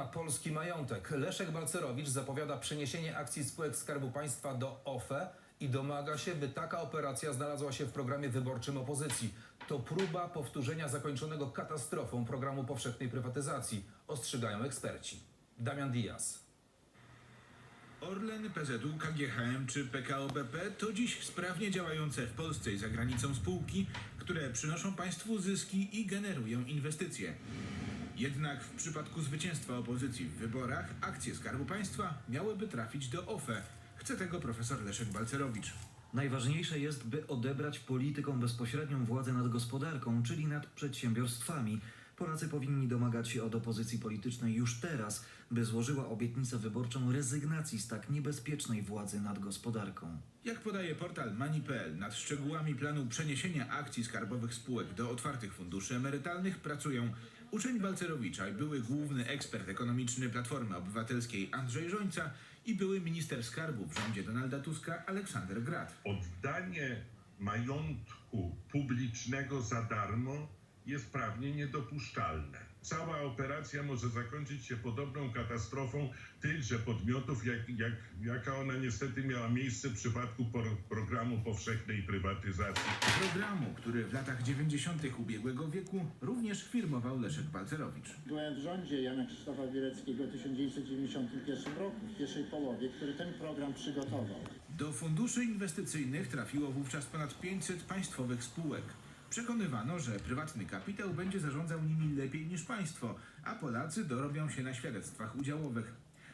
na polski majątek. Leszek Balcerowicz zapowiada przeniesienie akcji spółek Skarbu Państwa do OFE i domaga się, by taka operacja znalazła się w programie wyborczym opozycji. To próba powtórzenia zakończonego katastrofą programu powszechnej prywatyzacji, ostrzegają eksperci. Damian Diaz. Orlen, PZU, KGHM czy PKO BP to dziś sprawnie działające w Polsce i za granicą spółki, które przynoszą państwu zyski i generują inwestycje. Jednak w przypadku zwycięstwa opozycji w wyborach akcje Skarbu Państwa miałyby trafić do OFE. Chce tego profesor Leszek Balcerowicz. Najważniejsze jest, by odebrać politykom bezpośrednią władzę nad gospodarką, czyli nad przedsiębiorstwami. Polacy powinni domagać się od opozycji politycznej już teraz, by złożyła obietnicę wyborczą rezygnacji z tak niebezpiecznej władzy nad gospodarką. Jak podaje portal Mani.pl, nad szczegółami planu przeniesienia akcji skarbowych spółek do otwartych funduszy emerytalnych pracują uczeń Balcerowicza i były główny ekspert ekonomiczny Platformy Obywatelskiej Andrzej Żońca i były minister skarbu w rządzie Donalda Tuska Aleksander Grad. oddanie majątku publicznego za darmo jest prawnie niedopuszczalne. Cała operacja może zakończyć się podobną katastrofą tychże podmiotów, jak, jak, jaka ona niestety miała miejsce w przypadku por- programu powszechnej prywatyzacji. Programu, który w latach 90. ubiegłego wieku również firmował Leszek Balcerowicz. Byłem w rządzie Jana Krzysztofa Bieleckiego w 1991 roku, w pierwszej połowie, który ten program przygotował. Do funduszy inwestycyjnych trafiło wówczas ponad 500 państwowych spółek. Przekonywano, że prywatny kapitał będzie zarządzał nimi lepiej niż państwo, a Polacy dorobią się na świadectwach udziałowych.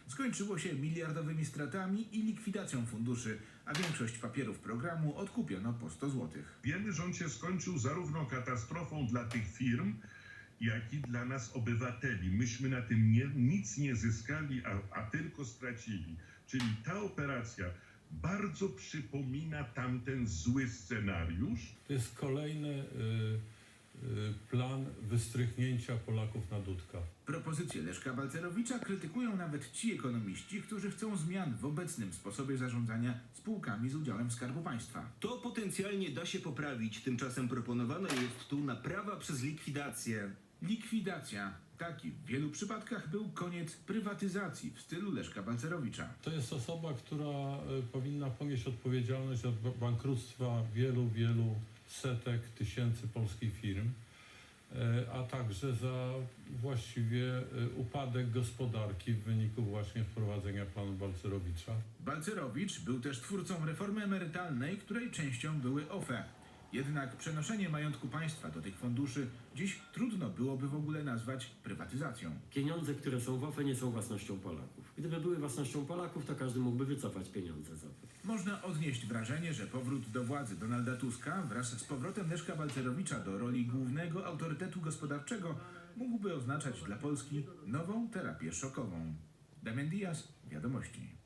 Skończyło się miliardowymi stratami i likwidacją funduszy, a większość papierów programu odkupiono po 100 zł. Wiemy, że on się skończył zarówno katastrofą dla tych firm, jak i dla nas obywateli. Myśmy na tym nie, nic nie zyskali, a, a tylko stracili. Czyli ta operacja bardzo przypomina tamten zły scenariusz. To jest kolejny y, y, plan wystrychnięcia Polaków na dudka. Propozycje Leszka Balcerowicza krytykują nawet ci ekonomiści, którzy chcą zmian w obecnym sposobie zarządzania spółkami z udziałem Skarbu Państwa. To potencjalnie da się poprawić, tymczasem proponowana jest tu naprawa przez likwidację. Likwidacja. Taki w wielu przypadkach był koniec prywatyzacji w stylu Leszka Balcerowicza. To jest osoba, która y, powinna ponieść odpowiedzialność za ba- bankructwa wielu, wielu setek, tysięcy polskich firm, y, a także za właściwie y, upadek gospodarki w wyniku właśnie wprowadzenia planu Balcerowicza. Balcerowicz był też twórcą reformy emerytalnej, której częścią były OFE. Jednak przenoszenie majątku państwa do tych funduszy dziś trudno byłoby w ogóle nazwać prywatyzacją. Pieniądze, które są w OFE nie są własnością Polaków. Gdyby były własnością Polaków, to każdy mógłby wycofać pieniądze z OFE. Można odnieść wrażenie, że powrót do władzy Donalda Tuska wraz z powrotem Leszka Balcerowicza do roli głównego autorytetu gospodarczego mógłby oznaczać dla Polski nową terapię szokową. Damian Diaz, Wiadomości.